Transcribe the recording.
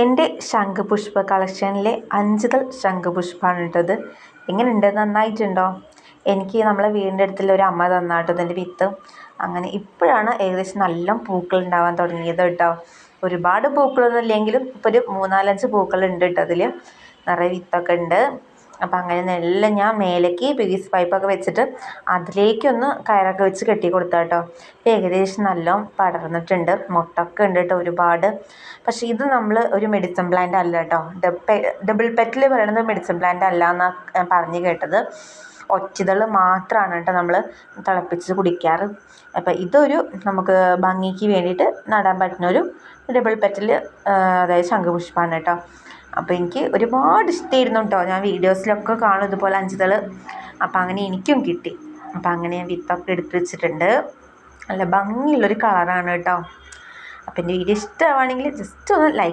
എന്റെ ശംഖുപുഷ്പ കളക്ഷനിലെ അഞ്ചുതൾ ശംഖുപുഷ്പമാണ് ഇട്ടത്. എങ്ങനെയുണ്ട്? നന്നായിട്ടുണ്ടോ? എനിക്ക് നമ്മളെ വീടിന്റെ അടുത്തുള്ള ഒരു അമ്മ തന്നാട്ടോ ഇതിന്റെ വിത്ത്. അങ്ങനെ ഇപ്പോഴാണ് ഏകദേശം നല്ല പൂക്കൾ ഉണ്ടാവാൻ തുടങ്ങിയത് കേട്ടോ. ഒരുപാട് പൂക്കളൊന്നും ഇല്ലെങ്കിലും ഇപ്പോൾ ഒരു മൂന്നാലഞ്ച് പൂക്കളുണ്ട് കേട്ടോ അതിൽ നിറയെ വിത്തൊക്കെ ഉണ്ട്. അപ്പം അങ്ങനെ നല്ല ഞാൻ മേലേക്ക് പി വി സി പൈപ്പൊക്കെ വെച്ചിട്ട് അതിലേക്കൊന്ന് കയറൊക്കെ വെച്ച് കെട്ടി കൊടുത്താൽ കേട്ടോ ഇപ്പം ഏകദേശം നല്ല പടർന്നിട്ടുണ്ട്. മുട്ടൊക്കെ ഉണ്ട് കേട്ടോ ഒരുപാട്. പക്ഷേ ഇത് നമ്മൾ ഒരു മെഡിസിൻ പ്ലാന്റ് അല്ല കേട്ടോ ഡബിൾ പെറ്റിൽ പറയുന്നത് മെഡിസിൻ പ്ലാന്റ് അല്ല എന്നാണ് പറഞ്ഞു കേട്ടത്. ഒച്ചിതൾ മാത്രമാണ് കേട്ടോ നമ്മൾ തിളപ്പിച്ച് കുടിക്കാറ്. അപ്പം ഇതൊരു നമുക്ക് ഭംഗിക്ക് വേണ്ടിയിട്ട് നടാൻ പറ്റുന്ന ഒരു ഡബിൾ പെറ്റൽ അതായത് ശംഖുപുഷ്പമാണ് കേട്ടോ അപ്പോൾ എനിക്ക് ഒരുപാട് ഇഷ്ടമായിരുന്നു കേട്ടോ ഞാൻ വീഡിയോസിലൊക്കെ കാണും ഇതുപോലെ അഞ്ചുതൾ അപ്പോൾ അങ്ങനെ എനിക്കും കിട്ടി. അപ്പോൾ അങ്ങനെ ഞാൻ വിത്തൊക്കെ എടുത്ത് വെച്ചിട്ടുണ്ട്. നല്ല ഭംഗിയുള്ളൊരു കളറാണ് കേട്ടോ അപ്പോൾ എന്റെ വീഡിയോ ഇഷ്ടമാണെങ്കിൽ ജസ്റ്റ് ഒന്ന് ലൈക്ക്